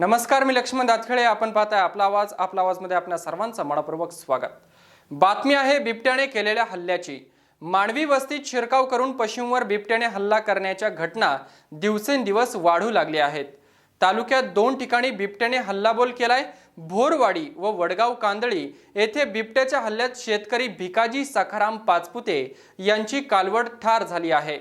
नमस्कार मी लक्ष्मण दातखळे. आपण पाहताय आपला आवाज आपला आवाजमध्ये आपल्या सर्वांचं मनपूर्वक स्वागत. बातमी आहे बिबट्याने केलेल्या हल्ल्याची. मानवी वस्तीत शिरकाव करून पशूंवर बिबट्याने हल्ला करण्याच्या घटना दिवसेंदिवस वाढू लागल्या आहेत. तालुक्यात दोन ठिकाणी बिबट्याने हल्लाबोल केलाय. भोरवाडी व वडगाव कांदळी येथे बिबट्याच्या हल्ल्यात शेतकरी भिकाजी सखाराम पाचपुते यांची कालवड ठार झाली आहे.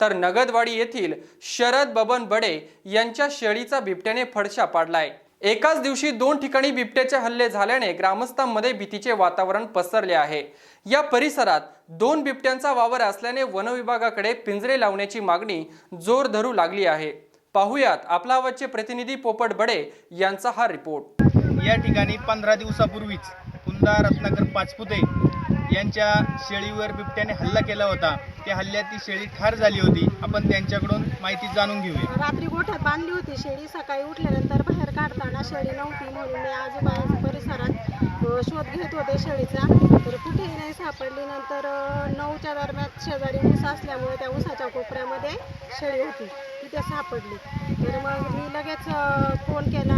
तर नगदवाडी येथील शरद बबन बडे यांच्या शेळीचा बिबट्याने फडशा पाडलाय. एकाच दिवशी दोन ठिकाणी बिबट्याचे हल्ले झाल्याने ग्रामस्थांमध्ये भीतीचे वातावरण पसरले आहे. या परिसरात दोन बिबट्यांचा वावर असल्याने वनविभागाकडे पिंजरे लावण्याची मागणी जोर धरू लागली आहे. पाहुयात आपला आवाजचे प्रतिनिधी पोपट बडे यांचा हा रिपोर्ट. या ठिकाणी पंधरा दिवसापूर्वीच कुंदा रत्नाकर पाचपुते यांच्या शेळीवर बिबट्याने हल्ला केला होता. त्या हल्ल्यात ती शेळी ठार झाली होती. आपण त्यांच्याकडून माहिती जाणून घेऊया. रात्री गोठ्यात बांधली होती. शेळी सकाळी उठल्यानंतर बाहेर काढताना शेळी नव्हती म्हणून मी आजूबाजू परिसरात शोध घेत होते शेळीचा. तर कुठेही नाही सापडली. नंतर नऊच्या दरम्यान शेजारी ऊस असल्यामुळे त्या ऊसाच्या कोपऱ्यामध्ये शेळी होती. तिथे सापडली. तर मग मी लगेच फोन केला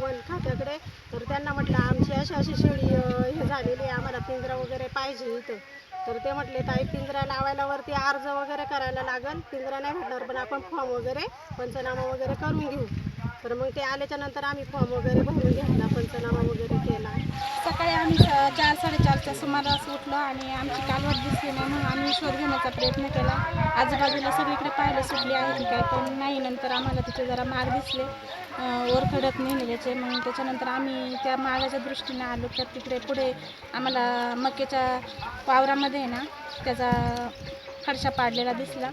वन खात्याकडे. तर त्यांना म्हटलं आमची अशी अशी शेळी हे झालेली आहे आम्हाला पिंजरा वगैरे पाहिजे इथं. तर ते म्हटले ताई पिंजरा लावायला वरती अर्ज वगैरे करायला लागल. पिंजरा नाही भेटणार पण आपण फॉर्म वगैरे पंचनामा वगैरे करून घेऊ. तर मग ते आल्याच्यानंतर आम्ही फॉर्म वगैरे भरून घेतला पंचनामा वगैरे केला. सकाळी आम्ही स- चार साडेचारच्या सुमारास उठलो आणि आमची कालवड दिसली नाही म्हणून आम्ही शोध घेण्याचा प्रयत्न केला. आजूबाजूला सगळीकडे पाहिलं सुटली आहे की काय पण नाही. नंतर आम्हाला तिथे जरा माग दिसले. अं, ओरखडत नेलेल्याचे मग त्याच्यानंतर आम्ही त्या मागाच्या दृष्टीने आलो. तर तिकडे पुढे आम्हाला मक्याच्या वावरामध्ये आहे ना त्याचा फरशा पाडलेला दिसला.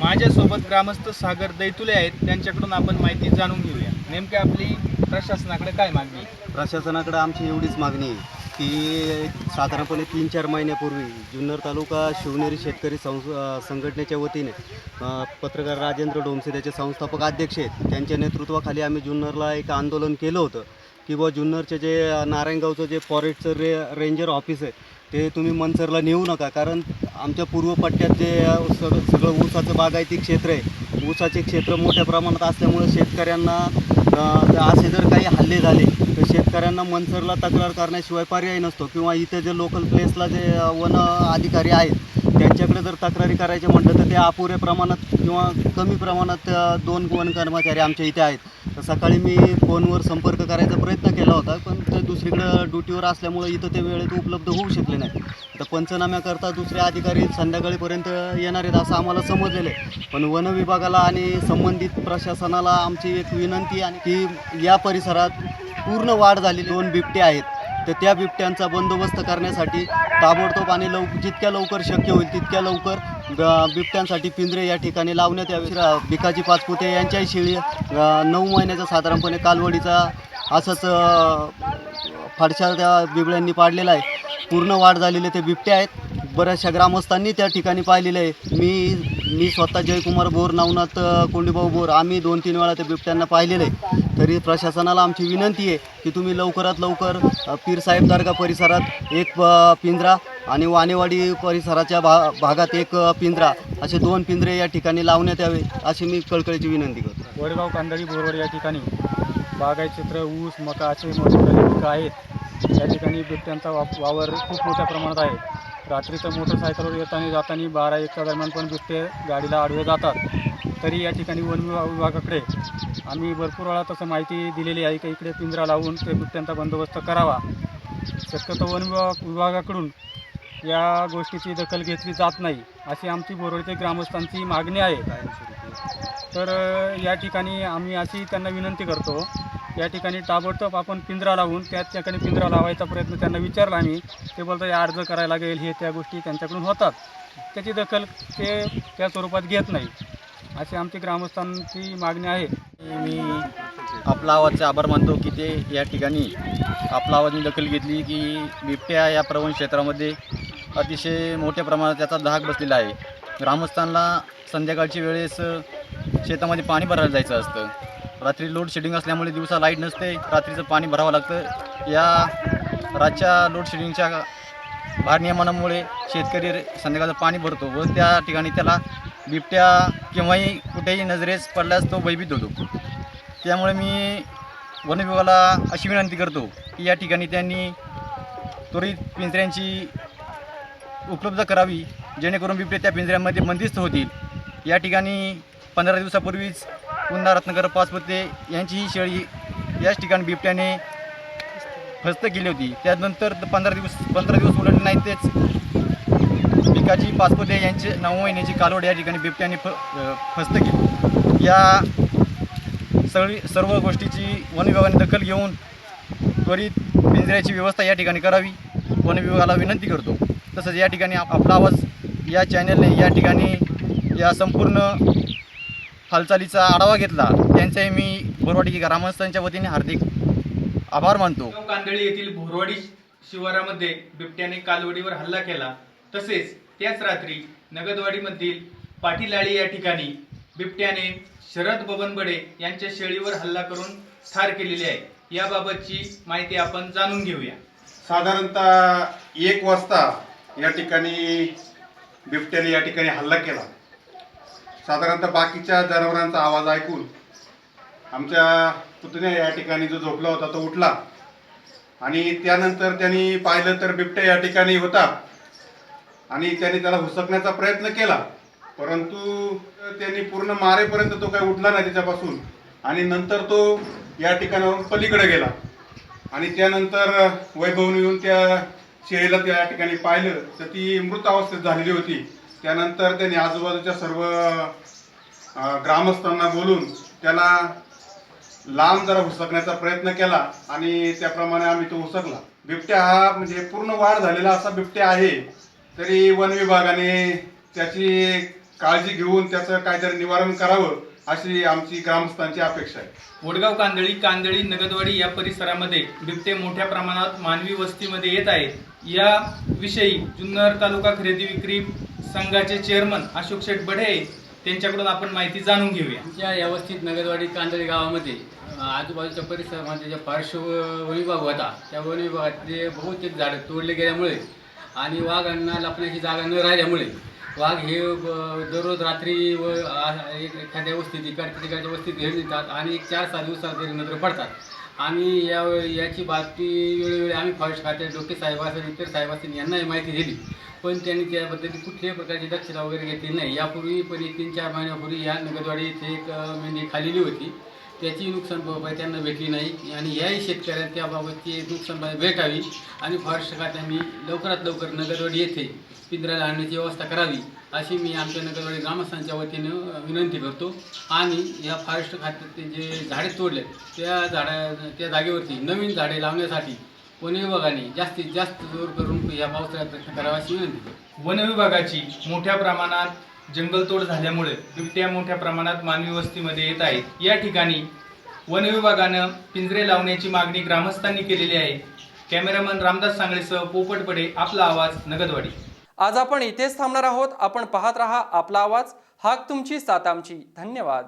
माझ्यासोबत ग्रामस्थ सागर दैतुले आहेत. त्यांच्याकडून आपण माहिती जाणून घेऊया. नेमकी आपली प्रशासनाकडे काय मागणी आहे? प्रशासनाकडे आमची एवढीच मागणी आहे की साधारणपणे तीन चार महिन्यापूर्वी जुन्नर तालुका शिवनेरी शेतकरी संस अ, संघटनेच्या वतीने अ, पत्रकार राजेंद्र डोमसे त्याचे संस्थापक अध्यक्ष आहेत. त्यांच्या नेतृत्वाखाली आम्ही जुन्नरला एक आंदोलन केलं होतं की बुवा जुन्नरचे जे नारायणगावचं जे फॉरेस्टचं रे रेंजर ऑफिस आहे ते तुम्ही मनसरला नेऊ नका. कारण आमच्या पूर्व पट्ट्यात जे सगळं सगळं ऊसाचं बागायती क्षेत्र आहे. ऊसाचे क्षेत्र मोठ्या प्रमाणात असल्यामुळे शेतकऱ्यांना असे जर काही हल्ले झाले तर शेतकऱ्यांना मनसरला तक्रार करण्याशिवाय पर्याय नसतो किंवा इथे जे लोकल प्लेसला जे वन अधिकारी आहेत त्यांच्याकडे जर तक्रारी करायचे म्हटलं तर ते अपुऱ्या प्रमाणात किंवा कमी प्रमाणात दोन वन कर्मचारी आमच्या इथे आहेत. तर सकाळी मी फोनवर संपर्क करायचा प्रयत्न केला होता पण ते दुसरीकडं ड्युटीवर असल्यामुळं इथं ते वेळेत उपलब्ध होऊ शकले नाही. तर पंचनाम्याकरता दुसरे अधिकारी संध्याकाळीपर्यंत येणार आहेत असं आम्हाला समजलेलं आहे. पण वन विभागाला आणि संबंधित प्रशासनाला आमची एक विनंती आणि की या परिसरात पूर्ण वाढ झाली दोन बिबटे आहेत. तर त्या बिबट्यांचा बंदोबस्त करण्यासाठी ताबडतोब आणि लव जितक्या लवकर शक्य होईल तितक्या लवकर बिबट्यांसाठी पिंजरे या ठिकाणी लावण्यात यावे. रा- भिकाजी पाचपुते यांच्याही शेळी नऊ महिन्याचा साधारणपणे कालवडीचा असंच फारशा त्या बिबळ्यांनी पाडलेला आहे. पूर्ण वाढ झालेले ते बिबटे आहेत. बऱ्याचशा ग्रामस्थांनी त्या ठिकाणी पाहिलेलं आहे. मी मी स्वतः जयकुमार बोर नवनाथ कोंडीभाऊ बोर आम्ही दोन तीन वेळा त्या बिबट्यांना पाहिलेलं आहे. तरी प्रशासनाला आमची विनंती आहे की तुम्ही लवकरात लवकर पीरसाहेब दर्गा परिसरात एक पिंजरा आणि वाणेवाडी परिसराच्या भा भागात एक पिंजरा असे दोन पिंजरे या ठिकाणी लावण्यात यावे अशी मी कळकळीची विनंती करतो. वडगाव कांदळी बोरवड या ठिकाणी बागाय क्षेत्र ऊस मका असे मोठे पिकं आहेत. या ठिकाणी बिबट्यांचा वाप वावर खूप मोठ्या प्रमाणात आहे. रात्रीचं मोटरसायकलवर येताना जाताना बारा एकच्या दरम्यान पण बिबटे गाडीला आडवे जातात. तरी या ठिकाणी वन विभाग विभागाकडे आम्ही भरपूर वेळा तसं माहिती दिलेली आहे की इकडे पिंजरा लावून ते बिबट्यांचा बंदोबस्त करावा. शक्यतो वन विभाग विभागाकडून या गोष्टीची दखल घेतली जात नाही अशी आमची बोरवडचे ग्रामस्थांची मागणी आहे. तर या ठिकाणी आम्ही अशी त्यांना विनंती करतो या ठिकाणी ताबडतोब आपण पिंजरा लावून त्या ठिकाणी पिंजरा लावायचा प्रयत्न त्यांना विचारला आम्ही. ते बोलतात "हे अर्ज करायला लागेल हे त्या गोष्टी त्यांच्याकडून होतात. त्याची दखल ते त्या स्वरूपात घेत नाही अशी आमची ग्रामस्थांची मागणी आहे. मी आपला आवाजचे आभार मानतो की ते या ठिकाणी आपला आवाजनी दखल घेतली की बिबट्या या प्रवण क्षेत्रामध्ये अतिशय मोठ्या प्रमाणात त्याचा धाक बसलेला आहे. ग्रामस्थांना संध्याकाळच्या वेळेस शेतामध्ये पाणी भरायला जायचं असतं. रात्री लोड शेडिंग असल्यामुळे दिवसा लाइट नसते रात्रीचं पाणी भरावं लागतं. या रातच्या लोड शेडिंगच्या भारनियमनामुळे शेतकरी संध्याकाळचं पाणी भरतो व त्या ठिकाणी त्याला बिबट्या केव्हाही कुठेही नजरेस पडल्यास तो भयभीत होतो. त्यामुळे मी वन विभागाला अशी विनंती करतो की या ठिकाणी त्यांनी त्वरित पिंजऱ्यांची उपलब्ध करावी जेणेकरून बिबटे त्या पिंजऱ्यामध्ये बंदिस्त होतील. या ठिकाणी पंधरा दिवसापूर्वीच पुन्हा रत्नगर पाचपत्ते यांचीही शेळी याच ठिकाणी बिबट्याने फस्त केली होती. त्यानंतर पंधरा दिवस पंधरा दिवस उलटले नाही तेच पिकाची पाचपते यांचे नऊ महिन्याची कालवड या ठिकाणी बिबट्याने फ फस्त केली. या सगळी सर्व गोष्टीची वन विभागाने दखल घेऊन त्वरित पिंजऱ्याची व्यवस्था या ठिकाणी करावी. वन विभागाला विनंती करतो. तसंच या ठिकाणी आप- आपला आवाज या चॅनलने या ठिकाणी या संपूर्ण हालचालीचा आढावा घेतला. त्यांचाही मी बोरवाडी ग्रामस्थांच्या वतीने हार्दिक आभार मानतो. कांदळी येथील भोरवाडी शिवारामध्ये बिबट्याने कालवडीवर हल्ला केला. तसेच त्याच रात्री नगदवाडीमधील पाटीलाळी या ठिकाणी बिबट्याने शरद बबन बडे यांच्या शेळीवर हल्ला करून ठार केलेली आहे. याबाबतची माहिती आपण जाणून घेऊया. साधारणतः एक वाजता या ठिकाणी बिबट्याने या ठिकाणी हल्ला केला. साधारणतः बाकीच्या जनावरांचा आवाज ऐकून आमच्या पुतण्या या ठिकाणी जो झोपला होता तो उठला. आणि त्यानंतर त्यांनी पाहिलं तर बिबट्या या ठिकाणी होता. आणि त्यांनी त्याला हुसकण्याचा प्रयत्न केला. परंतु त्यांनी पूर्ण मारेपर्यंत तो काही उठला नाही त्याच्यापासून. आणि नंतर तो या ठिकाणावरून पलीकडे गेला. आणि त्यानंतर वैभवून येऊन त्या शेळीला त्या ठिकाणी पाहिलं. तर ती मृत अवस्थेत झालेली होती. त्यानंतर त्यांनी आजूबाजूच्या सर्व ग्रामस्थांना बोलून त्याला लांब जरा हुसकण्याचा प्रयत्न केला आणि त्याप्रमाणे आम्ही तो हुसकला. बिबट्या हा म्हणजे पूर्ण वाढ झालेला असा बिबट्या आहे. तरी वन विभागाने त्याची काळजी घेऊन त्याचं काहीतरी निवारण करावं अशी आमची ग्रामस्थांची अपेक्षा आहे. वडगाव कांदळी कांदळी नगदवाडी या परिसरामध्ये बिबटे मोठ्या प्रमाणात मानवी वस्तीमध्ये येत आहेत. या विषयी जुन्नर तालुका खरेदी विक्री संघाचे चेअरमन अशोक शेठ बढे त्यांच्याकडून आपण माहिती जाणून घेऊया. आमच्या व्यवस्थित नगरवाडी कांदळी गावामध्ये आजूबाजूच्या परिसरामध्ये ज्या पार्श्व वन विभाग होता त्या वन विभागातले बहुतेक झाडं तोडले गेल्यामुळे आणि वाघांना लपण्याची जागा न राहिल्यामुळे वाघ हे दररोज रात्री व एखाद्या वस्तीत इकडच्या तिकडच्या वस्तीत घेऊन येतात आणि एक चार सहा दिवसात तरी नजर पडतात. आणि या याची बातमी वेळोवेळी आम्ही फॉरेस्ट खाते डोके साहेब इतर साहेब यांनाही माहिती दिली. पण त्यांनी त्याबद्दल कुठल्याही प्रकारची दक्षता वगैरे घेतली नाही. यापूर्वी पण एक तीन चार महिन्यापूर्वी या नगरवाडी इथे एक मेंढी खालेली होती. त्याची नुकसान भरपाई त्यांना भेटली नाही. आणि याही शेतकऱ्यांना त्याबाबतची नुकसान भरपाई भेटावी आणि फॉरेस्ट खात्याने लवकरात लवकर नगरवाडी येथे पिंजऱ्याला आणण्याची व्यवस्था करावी अशी मी आमच्या नगरवाडी ग्रामस्थांच्या वतीनं विनंती करतो. आणि या फॉरेस्ट खात्यात जे झाडे तोडले त्या झाडा त्या जागेवरती नवीन झाडे लावण्यासाठी वन विभागाने जास्तीत जास्त जोर करून या पावसाळ्यात प्रयत्न करावा अशी विनंती करतो. वन विभागाची मोठ्या प्रमाणात जंगलतोड झाल्यामुळे बिबट्या मोठ्या प्रमाणात मानवी वस्तीमध्ये येत आहेत. या ठिकाणी वन विभागानं पिंजरे लावण्याची मागणी ग्रामस्थांनी केलेली आहे. कॅमेरामन रामदास सांगळेसह पोपट पडे आपला आवाज नगदवाडी. आज आपण इथेच थांबणार आहोत. आपण पाहत रहा आपला आवाज. हाक तुमची सात आमची. धन्यवाद.